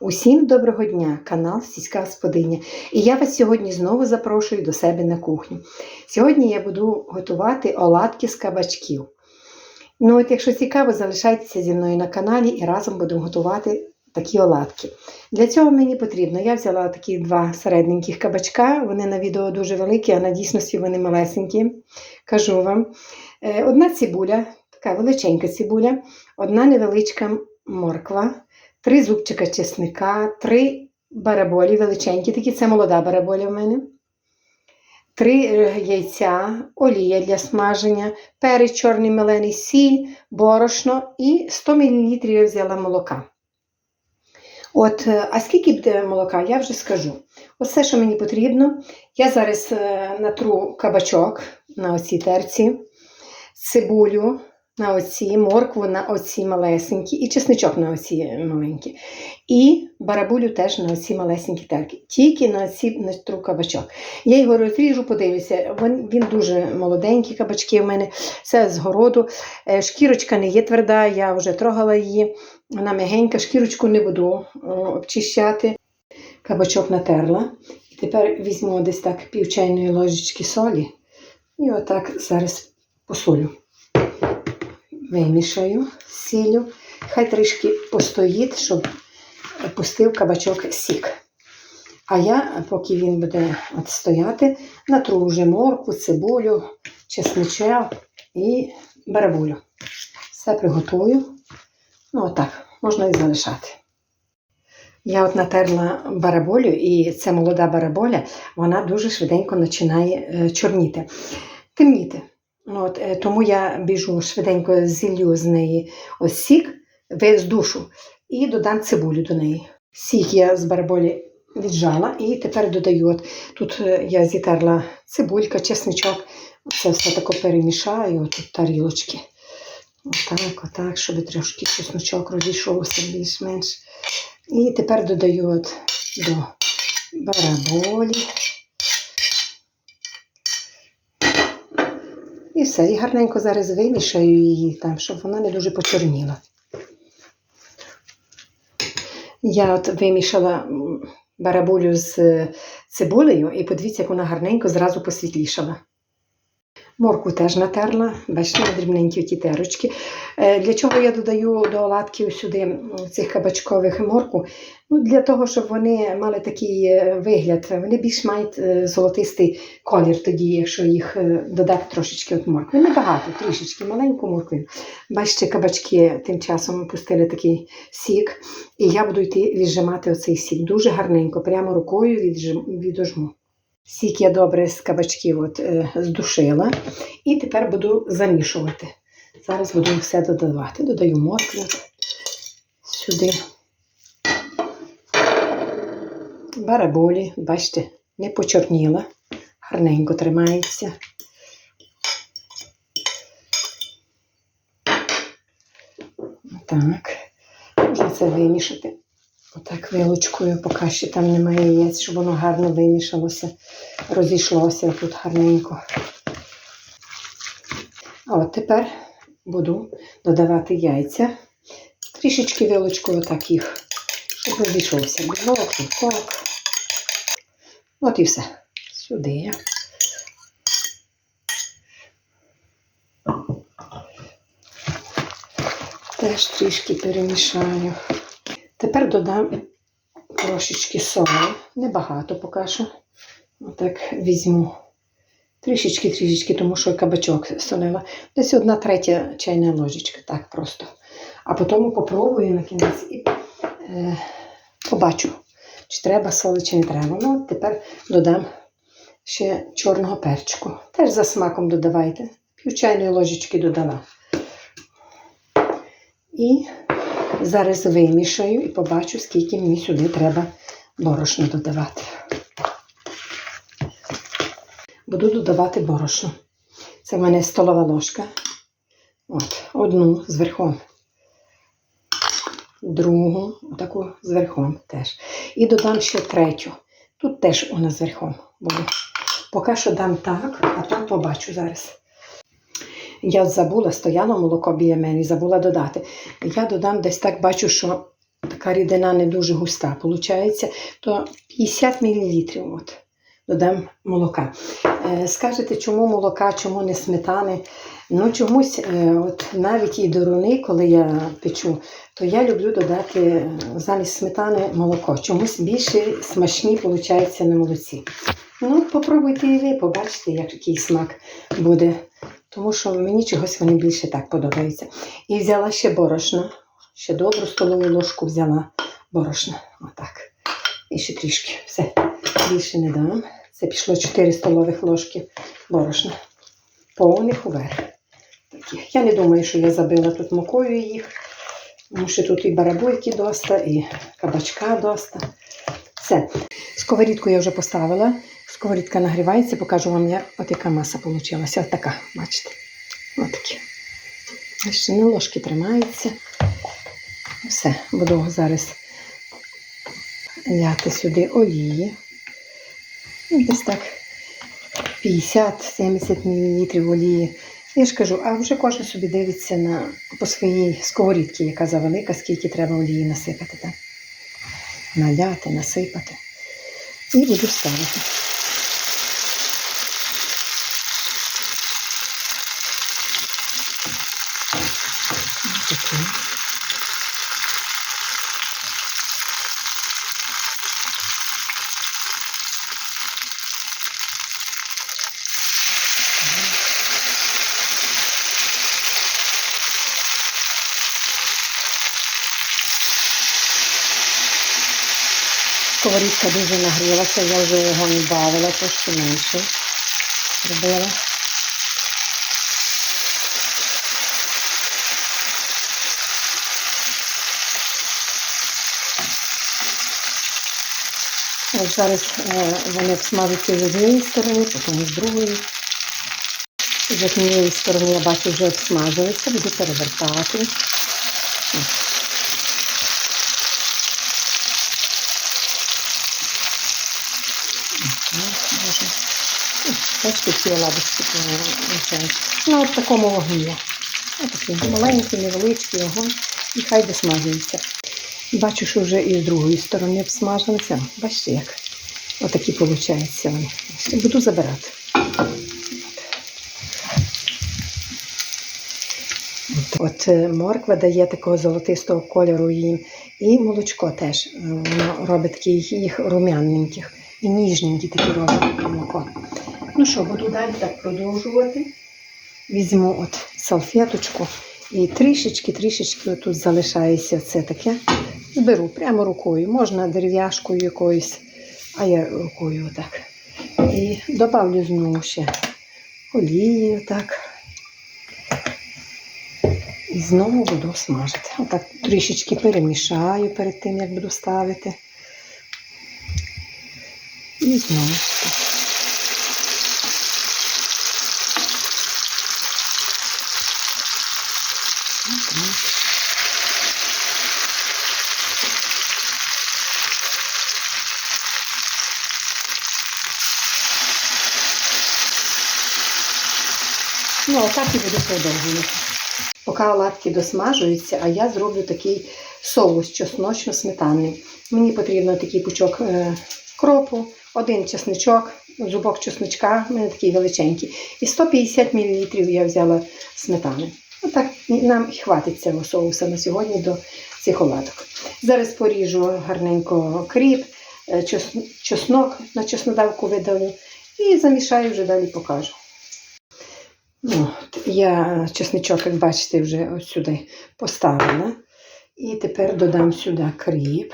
Усім доброго дня, канал Сільська Господиня. І я вас сьогодні знову запрошую до себе на кухню. Сьогодні я буду готувати оладки з кабачків. Ну, от, якщо цікаво, залишайтеся зі мною на каналі і разом будемо готувати такі оладки. Для цього мені потрібно, я взяла такі два середненьких кабачка, вони на відео дуже великі, а на дійсності вони малесенькі. Кажу вам. Е, Одна цибуля, така величенька цибуля, одна невеличка морква, три зубчика чесника, три бараболі величенькі, такі це молода бараболя в мене. Три е, яйця, олія для смаження, перець чорний мелений, сіль, борошно і 100 мл я взяла молока. От, е, а скільки буде молока, я вже скажу. Оце, що мені потрібно. Я зараз е, натру кабачок на оцій терці, цибулю на оці, моркву на оці малесенькі, і чесничок на оці маленькі. І барабулю теж на оці малесенькі терки. Тільки на оці натру кабачок. Я його розріжу, подивлюся. Він, він дуже молоденький, кабачки в мене. Це з городу. Е, Шкірочка не є тверда, я вже трогала її. Вона м'ягенька, шкірочку не буду обчищати. Кабачок натерла. І тепер візьму десь так пів чайної ложечки солі. І отак зараз посолю. Вимішаю з сіллю. Хай трішки постоїть, щоб пустив кабачок сік. А я, поки він буде от стояти, натру вже морку, цибулю, чесничок і барабулю. Все приготую. Ну, отак, можна і залишати. Я от натерла бараболю, і це молода бараболя, вона дуже швиденько починає е, чорніти. Темніти. От, е, тому я біжу швиденько зіллю з неї ось сік, весь душу, і додам цибулю до неї. Сік я з бараболі віджала і тепер додаю. От, тут е, я зітерла цибулька, чесничок. Це все тако перемішаю, тут тарілочки. Отак, отак, щоб трошки чесночок розійшовся більш-менш. І тепер додаю от до бараболі. Все. І гарненько зараз вимішаю її там, щоб вона не дуже почорніла. Я от вимішала м, бараболю з е, цибулею, і подивіться, як вона гарненько зразу посвітлішала. Морку теж натерла, бачите, на дрібненькі ті терочки. Е, Для чого я додаю до оладків сюди цих кабачкових морку? Ну, для того, щоб вони мали такий е, вигляд. Вони більш мають е, золотистий колір тоді, якщо їх е, додати трошечки от моркви. Небагато, трішечки, маленьку моркву. Бачите, кабачки тим часом пустили такий сік, і я буду йти віджимати оцей сік. Дуже гарненько, прямо рукою відожму. Сік я добре з кабачків от, здушила. І тепер буду замішувати. Зараз буду все додавати. Додаю моркву сюди. Бараболі, бачите, не почорніла, гарненько тримається. Так, можна це вимішати. Отак вилочкою, поки ще там немає яєць, щоб воно гарно вимішалося, розійшлося тут гарненько. А от тепер буду додавати яйця. Трішечки вилочкою так їх, щоб розійшовся. Білок, білок. От і все. Сюди. Теж трішки перемішаю. Тепер додам трошечки солі. Небагато поки що. Отак візьму. Трішечки, трішечки, тому що кабачок солила. Десь одна третя чайна ложечка, так просто. А потім попробую на кінець і е, побачу, чи треба соли, чи не треба. Ну, от тепер додам ще чорного перчику. Теж за смаком додавайте. Пів чайної ложечки додала. І зараз вимішаю і побачу, скільки мені сюди треба борошна додавати. Буду додавати борошно. Це в мене столова ложка. От, одну з верхом. Другу, таку з верхом теж. І додам ще третю. Тут теж вона з верхом буде. Поки що дам так, а там побачу зараз. Я забула, стояло молоко біля мене, забула додати. Я додам десь так, бачу, що така рідина не дуже густа, виходить, то 50 мл от, додам молока. Е, Скажете, чому молока, чому не сметани? Ну, чомусь, е, от навіть і до руни, коли я печу, то я люблю додати е, замість сметани молоко. Чомусь більше смачні виходить на молоці. Ну, попробуйте і ви, побачите, який смак буде. Тому що мені чогось вони більше так подобаються. І взяла ще борошно. Ще добру столову ложку взяла борошна. Отак. І ще трішки. Все. Більше не дам. Це пішло 4 столових ложки борошна. Повних уверх. Я не думаю, що я забила тут мукою їх. Тому що тут і барабульки доста, і кабачка доста. Все. Сковорідку я вже поставила. Сковорідка нагрівається, покажу вам, як от яка маса вийшла. Ось така, бачите. Отакі. Ще не ложки тримаються. Все, буду зараз ляти сюди олії. Ну, Десь так 50-70 мл олії. Я ж кажу, а вже кожен собі дивиться на, по своїй сковорідці, яка завелика, скільки треба олії насипати. Так? Наляти, насипати. І буду ставити. Такі. Сковорідка дуже нагрілася, я вже його не бавила, трошки менше робила. От зараз е, вони обсмажаться з однієї сторони, потім з другої. З однієї сторони я бачу вже обсмажилися, буду перевертати. От. Так, може. Ну, Бачите, ці оладушки получають. Ну, от такому вогні. Ось такий маленький, невеличкий огонь, і хай досмажується. Бачу, що вже і з другої сторони обсмажилися. Бачите, як отакі виходять вони. Буду забирати. От, от е, морква дає такого золотистого кольору їм. І молочко теж. е, Воно робить таких їх рум'яненьких. І ніжненькі такі робить молоко. Ну що, буду далі так продовжувати. Візьму от салфеточку і трішечки, трішечки тут залишається це таке. Зберу прямо рукою. Можна дерев'яшкою якоюсь, а я рукою отак. І добавлю знову ще олії отак. І знову буду смажити. Отак трішечки перемішаю перед тим, як буду ставити. І знову. Ну, а так і буду продовжувати. Поки оладки досмажуються, а я зроблю такий соус чесночно-сметанний. Мені потрібно такий пучок е, кропу, один чесничок, зубок чесничка, у мене такий величенький. І 150 мл я взяла сметани. Отак нам і хватить цього соуса на сьогодні до цих оладок. Зараз поріжу гарненько кріп, е, чес- чеснок на чеснодавку видавлю і замішаю вже далі покажу. Ну, я чесничок, як бачите, вже ось сюди поставила. І тепер додам сюди кріп.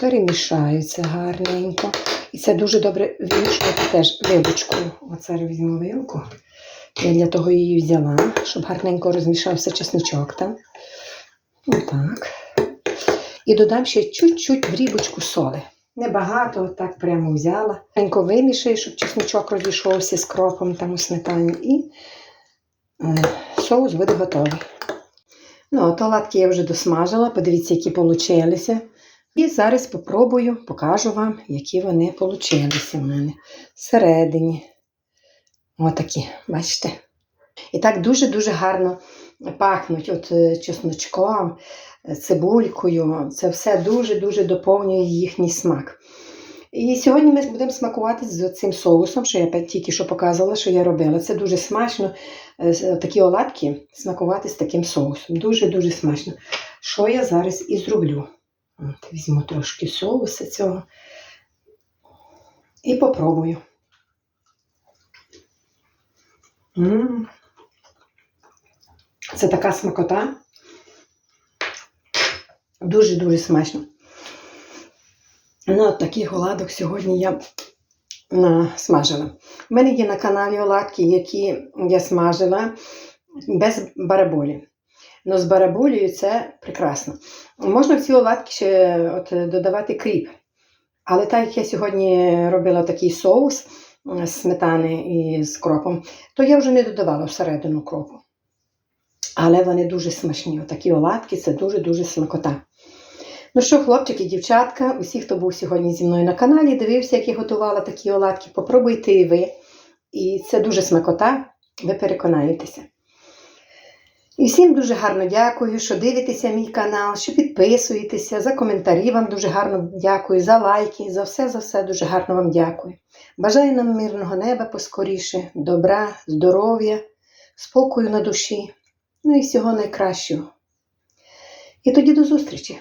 Перемішаю це гарненько. І це дуже добре вимішувати теж вилочку. Оце візьму вилку. Я для того її взяла, щоб гарненько розмішався чесничок там. Отак. І додам ще чуть-чуть дрібочку соли. Небагато, так прямо взяла. Гарненько вимішаю, щоб чесничок розійшовся з кропом там у сметані. І е, соус буде готовий. Ну, от оладки я вже досмажила, подивіться, які получилися. І зараз попробую, покажу вам, які вони получилися в мене всередині. Отакі, бачите? І так дуже-дуже гарно пахнуть от е, чесночком. Цибулькою. Це все дуже-дуже доповнює їхній смак. І сьогодні ми будемо смакувати з цим соусом, що я тільки що показувала, що я робила. Це дуже смачно. е, Такі оладки смакувати з таким соусом. Дуже-дуже смачно. Що я зараз і зроблю? От, візьму трошки соуса цього і попробую. М. Це така смакота. Дуже-дуже смачно. Ну, от таких оладок сьогодні я насмажила. У мене є на каналі оладки, які я смажила без бараболі. Ну, з бараболею це прекрасно. Можна в ці оладки ще от, додавати кріп. Але так як я сьогодні робила такий соус з сметани і з кропом, то я вже не додавала всередину кропу. Але вони дуже смачні. Такі оладки це дуже-дуже смакота. Ну що, хлопчики, дівчатка, усі, хто був сьогодні зі мною на каналі, дивився, як я готувала такі оладки, попробуйте і ви. І це дуже смакота, ви переконаєтеся. І всім дуже гарно дякую, що дивитеся мій канал, що підписуєтеся, за коментарі вам дуже гарно дякую, за лайки, за все, за все дуже гарно вам дякую. Бажаю нам мирного неба поскоріше, добра, здоров'я, спокою на душі, ну і всього найкращого. І тоді до зустрічі!